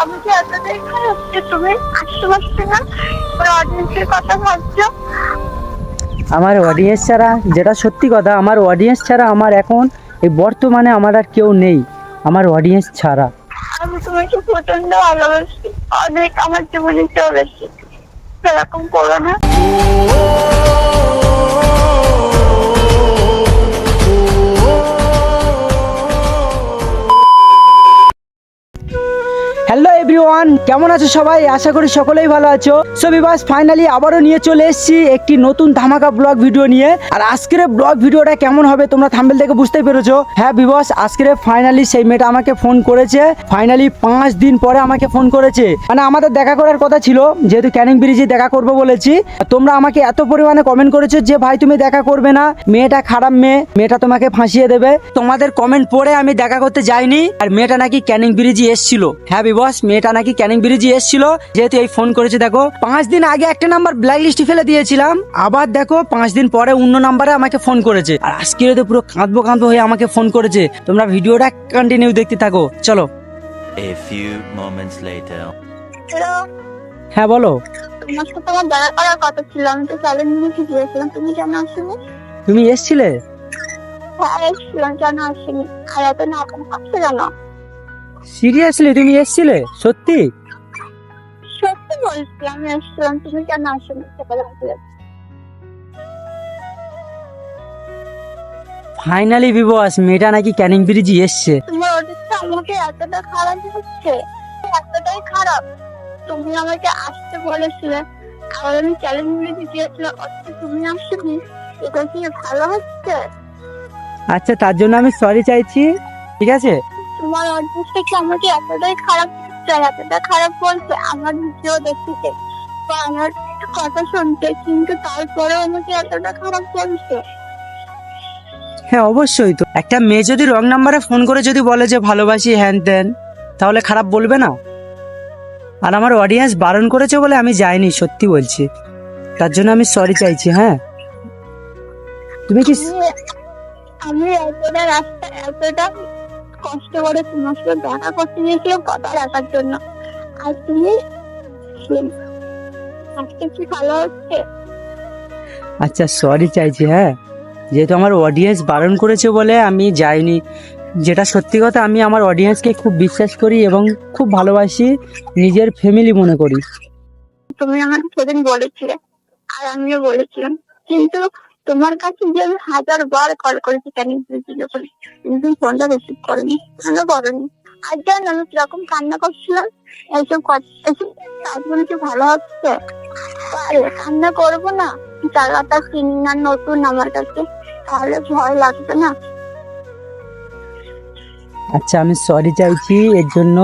আমি কি এতটাই খারাপ যে তুমি আসতে পারছ না অডিয়েন্সের কথা ভাবছ আমার অডিয়েন্স ছাড়া যেটা সত্যি কথা আমার অডিয়েন্স ছাড়া আমার এখন এই বর্তমানে আমার আর কেউ নেই আমার অডিয়েন্স ছাড়া আমি তোমাকে প্রচণ্ড ভালোবাসি অনেক আমার জীবনে চলেছি সেরকম করো না এভরিওয়ান কেমন আছো সবাই? আশা করি সকলেই ভালো আছো। সো বিবাস ফাইনালি আবারও নিয়ে চলে এসেছি একটি নতুন ধামাকা ব্লগ ভিডিও নিয়ে। আর আজকের ব্লগ ভিডিওটা কেমন হবে তোমরা থাম্বেল থেকে বুঝতেই পেরেছ। হ্যাঁ বিবাস আজকের ফাইনালি সেই মেয়েটা আমাকে ফোন করেছে। ফাইনালি পাঁচ দিন পরে আমাকে ফোন করেছে। মানে আমাদের দেখা করার কথা ছিল, যেহেতু ক্যানিং ব্রিজে দেখা করব বলেছি। তোমরা আমাকে এত পরিমাণে কমেন্ট করেছ যে, ভাই, তুমি দেখা করবে না। মেয়েটা খারাপ মেয়ে। মেয়েটা তোমাকে ফাঁসিয়ে দেবে। তোমাদের কমেন্ট পড়ে আমি দেখা করতে যাইনি। আর মেয়েটা নাকি ক্যানিং ব্রিজে এসেছিল। হ্যাঁ বিবস মেয়েটা নাকি ক্যানিং ব্রিজে এসেছিল? যেহেতু এই ফোন করেছে দেখো। পাঁচ দিন আগে একটা নাম্বার ব্ল্যাক লিস্টে ফেলে দিয়েছিলাম। আবার দেখো পাঁচ দিন পরে অন্য নাম্বারে আমাকে ফোন করেছে। আর আজকে তো পুরো কাঁদবো কাঁদবো হয়ে আমাকে ফোন করেছে। তোমরা ভিডিওটা কন্টিনিউ দেখতে থাকো। চলো। A few moments later. Hello হ্যাঁ বলো। তোমার সাথে আমার দেখা করার কথা ছিল। আমি তো চ্যালেঞ্জ নিয়ে গিয়েছিলাম তুমি কেন আসনি? তুমি এসছিলে? হ্যাঁ এসেছিলাম। কেন আসনি? আর এত কেন? সিরিয়াসলি তুমি এসছিলে? সত্যি? সত্যি বলছি আমি এসেছিলাম তুমি কেন চাচ্ছি। ফাইনালি বিবস মেয়েটা নাকি ক্যানিং ব্রিজে এসছে। তোমার ওদিকটা আমাকে এতটা খারাপ হচ্ছে এতটাই খারাপ। তুমি আমাকে আসতে বলেছিলে। আর আমি চ্যালেঞ্জ নিয়ে গিয়েছিলাম। অথচ তুমি আসনি। এটা কি ভালো হচ্ছে? আচ্ছা তার জন্য আমি সরি চাইছি। ঠিক আছে? তোমার অভ্যাসটা থেকে আমাকে এতটাই খারাপ এতটা খারাপ বলছে আমার ভিডিও দেখতেছে বা আমার কথা শুনতে কিন্তু তারপরেও আমাকে এতটা খারাপ বলছে। হ্যাঁ অবশ্যই তো। একটা মেয়ে যদি রং নাম্বারে ফোন করে যদি বলে যে ভালোবাসি হ্যান ত্যান তাহলে খারাপ বলবে না? আর আমার অডিয়েন্স বারণ করেছে বলে আমি যাইনি সত্যি বলছি। তার জন্য আমি সরি চাইছি হ্যাঁ? তুমি কি আমি এতটা রাস্তা এতটা কষ্ট করে তোমার সাথে দেখা করতে গিয়েছিলাম কথা রাখার জন্য। আর তুমি আজকে কি ভালো হচ্ছে? আচ্ছা সরি চাইছি হ্যাঁ? যেহেতু আমার অডিয়েন্স বারণ করেছে বলে আমি যাইনি যেটা সত্যি কথা আমি আমার অডিয়েন্সকে খুব বিশ্বাস করি এবং খুব ভালোবাসি নিজের ফ্যামিলি মনে করি। তুমি আমাকে সেদিন বলেছিলে আর আমিও বলেছিলাম। কিন্তু তোমার কাছে যে আমি হাজার বার কল করেছি কেন বলে কিন্তু ফোনটা রিসিভ করেনি কেন করেনি আর জান আমি কীরকম কান্না করছিলাম? এইসব কাজগুলো কি ভালো হচ্ছে? আরে কান্না করব না জায়গাটা চিনি না নতুন আমার কাছে। তাহলে ভয় লাগবে না। আচ্ছা আমি সরি চাইছি এর জন্য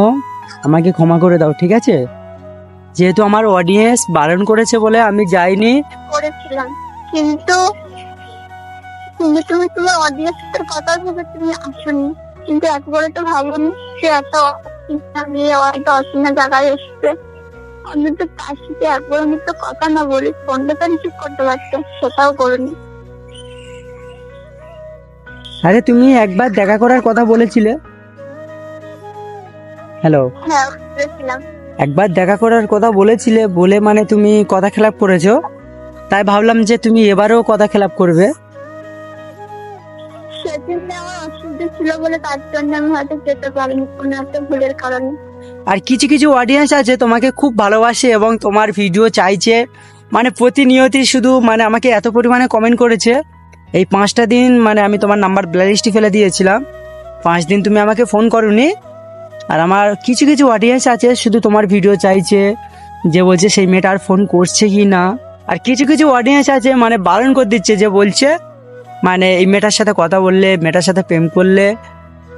আমাকে ক্ষমা করে দাও ঠিক আছে? যেহেতু আমার অডিয়েন্স বারণ করেছে বলে আমি যাইনি। করেছিলাম কিন্তু কিন্তু তুমি তোমার অডিয়েন্সের কথা ভেবে তুমি আসনি। কিন্তু একবারে তো ভাবনি সে এত একটা অচেনা জায়গায় এসছে। আমি তো তার সাথে একবার আমি তো কথা না বলি ফোনটা তো রিসিভ করতে পারতো সেটাও করিনি। আরে তুমি একবার দেখা করার কথা বলেছিলে? হ্যালো হ্যাঁ বলেছিলাম। একবার দেখা করার কথা বলেছিলে বলে মানে তুমি কথা খেলাপ করেছ? তাই ভাবলাম যে তুমি এবারেও কথা খেলাপ করবে। আর কিছু কিছু অডিয়েন্স আছে তোমাকে খুব ভালোবাসে এবং তোমার ভিডিও চাইছে। মানে প্রতিনিয়তই শুধু মানে আমাকে এত পরিমাণে কমেন্ট করেছে। এই পাঁচটা দিন মানে আমি তোমার নাম্বার ব্ল্যালিস্টে ফেলে দিয়েছিলাম। পাঁচ দিন তুমি আমাকে ফোন করনি। আর আমার কিছু কিছু অডিয়েন্স আছে শুধু তোমার ভিডিও চাইছে যে বলছে সেই মেয়েটা আর ফোন করছে কি না আর কিছু কিছু অডিয়েন্স আছে মানে বারণ করে দিচ্ছে যে বলছে মানে এই মেয়েটার সাথে কথা বললে মেয়েটার সাথে প্রেম করলে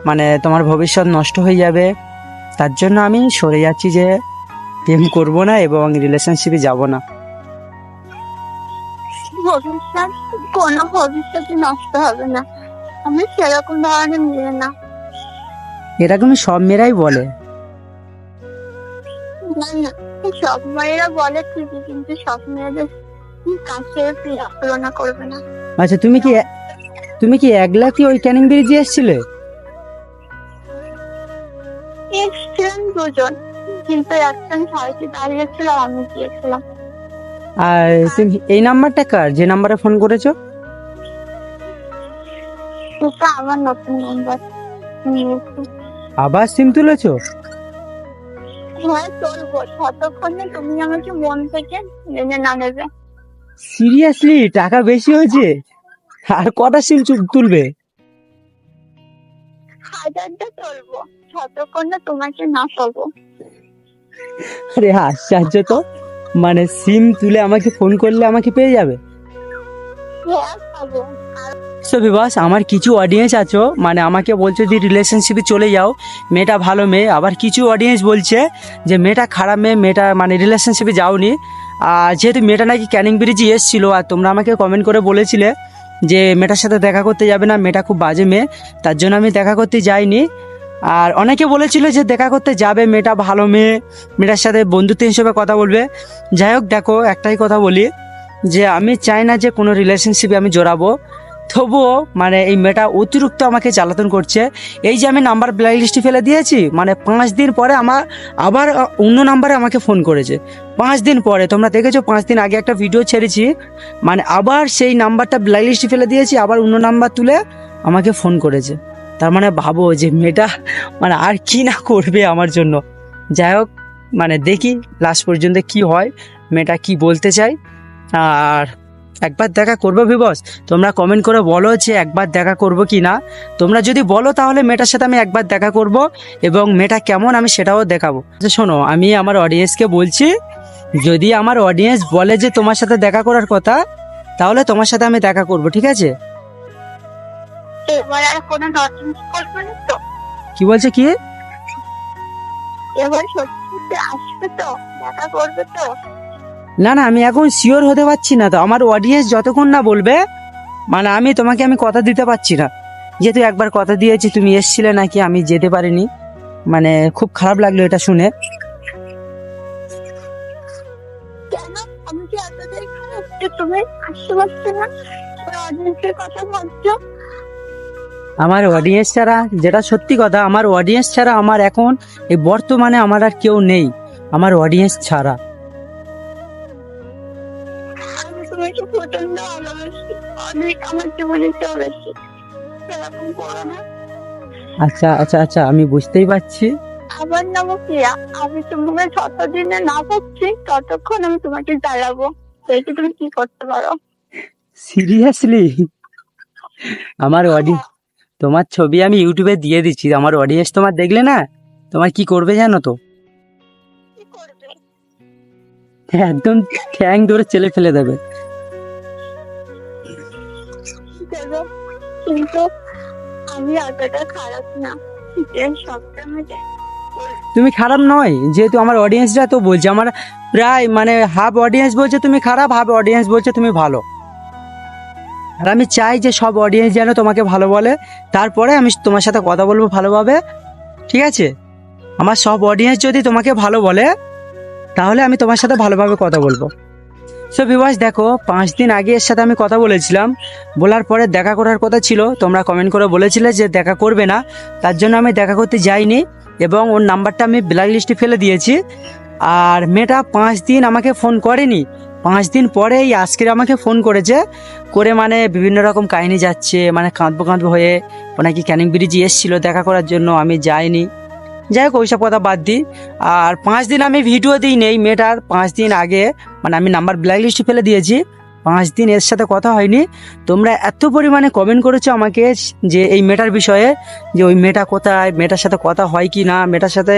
মানে তোমার ভবিষ্যৎ নষ্ট হয়ে যাবে। তার জন্য আমি সরে যাচ্ছি যে প্রেম করব না এবং রিলেশনশিপে যাব না। ভবিষ্যৎ কোনো ভবিষ্যৎই নষ্ট হবে না। আমি সেরকম ধরনের মেয়ে না। এরকমই সব মেয়েরাই বলে। না না সব মেয়েরা বলে ঠিকই কিন্তু সব মেয়েদের কাছে প্রিয়া তুলনা করবে না। আচ্ছা তুমি কি তুমি কি একলা কি ওই ক্যানিং ব্রিজে এসেছিলে? দুজন কিন্তু একজন সাইডে দাঁড়িয়েছিল আর আমি গিয়েছিলাম। আর তুমি এই নাম্বারটা কার? যে নাম্বারে ফোন করেছ? এটা আমার নতুন নাম্বার। আবার সিম তুলেছো? হ্যাঁ চলবো ততক্ষণে তুমি আমাকে মন থেকে মেনে না নেবে? সিরিয়াসলি টাকা বেশি হয়েছে? আর কটা সিম চু- তুলবে? হাজারটা তোমাকে না পাবো। আরে আশ্চর্য তো। মানে সিম তুলে আমাকে ফোন করলে আমাকে পেয়ে যাবে? হ্যাঁ সো বিবাস আমার কিছু অডিয়েন্স আছো? মানে আমাকে বলছে যে রিলেশনশিপে চলে যাও। মেয়েটা ভালো মেয়ে। আবার কিছু অডিয়েন্স বলছে যে মেয়েটা খারাপ মেয়ে মেয়েটা মানে রিলেশনশিপে যাওনি। যেহেতু মেয়েটা নাকি ক্যানিং ব্রিজে এসেছিল, আর তোমরা আমাকে কমেন্ট করে বলেছিলে যে মেয়েটার সাথে দেখা করতে যাবে না, মেয়েটা খুব বাজে মেয়ে, তার জন্য আমি দেখা করতে যাইনি। আর অনেকে বলেছিল যে দেখা করতে যাবে, মেয়েটা ভালো মেয়ে, মেয়েটার সাথে বন্ধুত্ব হিসেবে কথা বলবে। যাই হোক, দেখো একটাই কথা বলি, যে আমি চাই না যে কোনো রিলেশনশিপে আমি জড়াবো তবুও মানে এই মেয়েটা অতিরিক্ত আমাকে জ্বালাতন করছে। এই যে আমি নাম্বার ব্ল্যাক লিস্টে ফেলে দিয়েছি মানে পাঁচ দিন পরে আমার আবার অন্য নাম্বারে আমাকে ফোন করেছে। পাঁচ দিন পরে, তোমরা দেখেছ পাঁচ দিন আগে একটা ভিডিও ছেড়েছি মানে আবার সেই নাম্বারটা ব্ল্যাক লিস্টে ফেলে দিয়েছি, আবার অন্য নাম্বার তুলে আমাকে ফোন করেছে। তার মানে ভাবো যে মেয়েটা মানে আর কি না করবে আমার জন্য। যাই হোক মানে দেখি লাস্ট পর্যন্ত কি হয়, মেয়েটা কি বলতে চাই আর একবার দেখা করব বিবস তোমরা কমেন্ট করে বলো যে একবার দেখা করব কি না তোমরা যদি বলো তাহলে মেয়েটার সাথে আমি একবার দেখা করব এবং মেয়েটা কেমন আমি সেটাও দেখাবো। আচ্ছা, শোনো আমি আমার অডিয়েন্সকে বলছি যদি আমার অডিয়েন্স বলে যে তোমার সাথে দেখা করার কথা তাহলে তোমার সাথে আমি দেখা করব ঠিক আছে? এবার আর কোনো নতুন করবে না তো? কি বলছে কি? এবার সত্যি আসবে তো? দেখা করবে তো? না না আমি এখন শিওর হতে পারছি না তো। আমার অডিয়েন্স যতক্ষণ না বলবে মানে আমি তোমাকে আমি কথা দিতে পারছি না। যেহেতু একবার কথা দিয়েছি তুমি এসছিলে নাকি আমি যেতে পারিনি। মানে খুব খারাপ লাগল এটা শুনে। আমার অডিয়েন্স ছাড়া যেটা সত্যি কথা আমার অডিয়েন্স ছাড়া আমার এখন এই বর্তমানে আমার আর কেউ নেই। আমার অডিয়েন্স ছাড়া। প্রচণ্ড ভালোবাসি অনেক আমার জীবনে করো না আচ্ছা আচ্ছা আচ্ছা আমি বুঝতেই পারছি। আমার নামও প্রিয়া। আমি তোমাকে যতদিনে না পাচ্ছি ততক্ষণ আমি তোমাকে জ্বালাবো। দেখি তুমি কি করতে পারো? সিরিয়াসলি আমার অডি তোমার ছবি আমি ইউটিউবে দিয়ে দিচ্ছি। আমার অডিয়েন্স তোমার দেখলে না তোমার কি করবে জানো তো? একদম ঠ্যাং ধরে চেলে ফেলে দেবে। কিন্তু আমি খারাপ না। তুমি খারাপ নয়, যেহেতু আমার অডিয়েন্সরা তো বলছে, আমার প্রায় মানে হাফ অডিয়েন্স বলছে তুমি খারাপ হাফ অডিয়েন্স বলছে তুমি ভালো। আর আমি চাই যে সব অডিয়েন্স যেন তোমাকে ভালো বলে, তারপরে আমি তোমার সাথে কথা বলব ভালোভাবে, ঠিক আছে? আমার সব অডিয়েন্স যদি তোমাকে ভালো বলে, তাহলে আমি তোমার সাথে ভালোভাবে কথা বলব। সো বিবাস দেখো, পাঁচ দিন আগে এর সাথে আমি কথা বলেছিলাম। বলার পরে দেখা করার কথা ছিল, তোমরা কমেন্ট করে বলেছিলে যে দেখা করবে না। তার জন্য আমি দেখা করতে যাইনি এবং ওর নাম্বারটা আমি ব্ল্যাক লিস্টে ফেলে দিয়েছি। আর মেয়েটা পাঁচ দিন আমাকে ফোন করেনি। পাঁচ দিন পরে এই আজকের আমাকে ফোন করেছে, করে মানে বিভিন্ন রকম কাহিনী যাচ্ছে মানে কাঁদবো কাঁদবো হয়ে নাকি ক্যানিং ব্রিজ এসেছিল দেখা করার জন্য, আমি যাইনি। যাই হোক, ওইসব কথা বাদ দিই। আর পাঁচ দিন আমি ভিডিও দিই নেই, মেয়েটার পাঁচ দিন আগে। মানে আমি নাম্বার ব্ল্যাক লিস্টে ফেলে দিয়েছি। পাঁচ দিন এর সাথে কথা হয়নি। তোমরা এত পরিমাণে কমেন্ট করেছ আমাকে যে এই মেটার বিষয়ে, যে ওই মেটা কোথায় মেটার সাথে কথা হয় কি না মেটার সাথে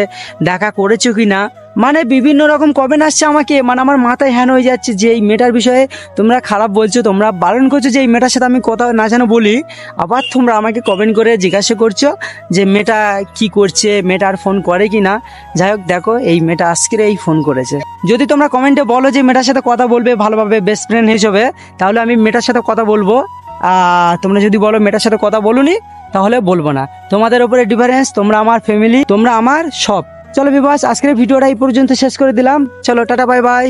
দেখা করেছ কি না মানে বিভিন্ন রকম কমেন্ট আসছে আমাকে? মানে আমার মাথায় হ্যান হয়ে যাচ্ছে যে এই মেয়েটার বিষয়ে তোমরা খারাপ বলছো, তোমরা বারণ করছ যে এই মেয়েটার সাথে আমি কথা না যেন বলি। আবার তোমরা আমাকে কমেন্ট করে জিজ্ঞাসা করছ যে মেয়েটা কি করছে, মেয়েটা আর ফোন করে কি না? যাই হোক, দেখো, এই মেয়েটা আজকের এই ফোন করেছে। যদি তোমরা কমেন্টে বলো যে মেয়েটার সাথে কথা বলবে ভালোভাবে বেস্ট ফ্রেন্ড হিসেবে, তাহলে আমি মেয়েটার সাথে কথা বলব। তোমরা যদি বলো মেয়েটার সাথে কথা বলুনি, তাহলে বলব না। তোমাদের উপরে ডিফারেন্স তোমরা আমার ফ্যামিলি তোমরা আমার সব। চলো বিবাস আজকের ভিডিওটা এই পর্যন্ত শেষ করে দিলাম। চলো টাটা বাই বাই।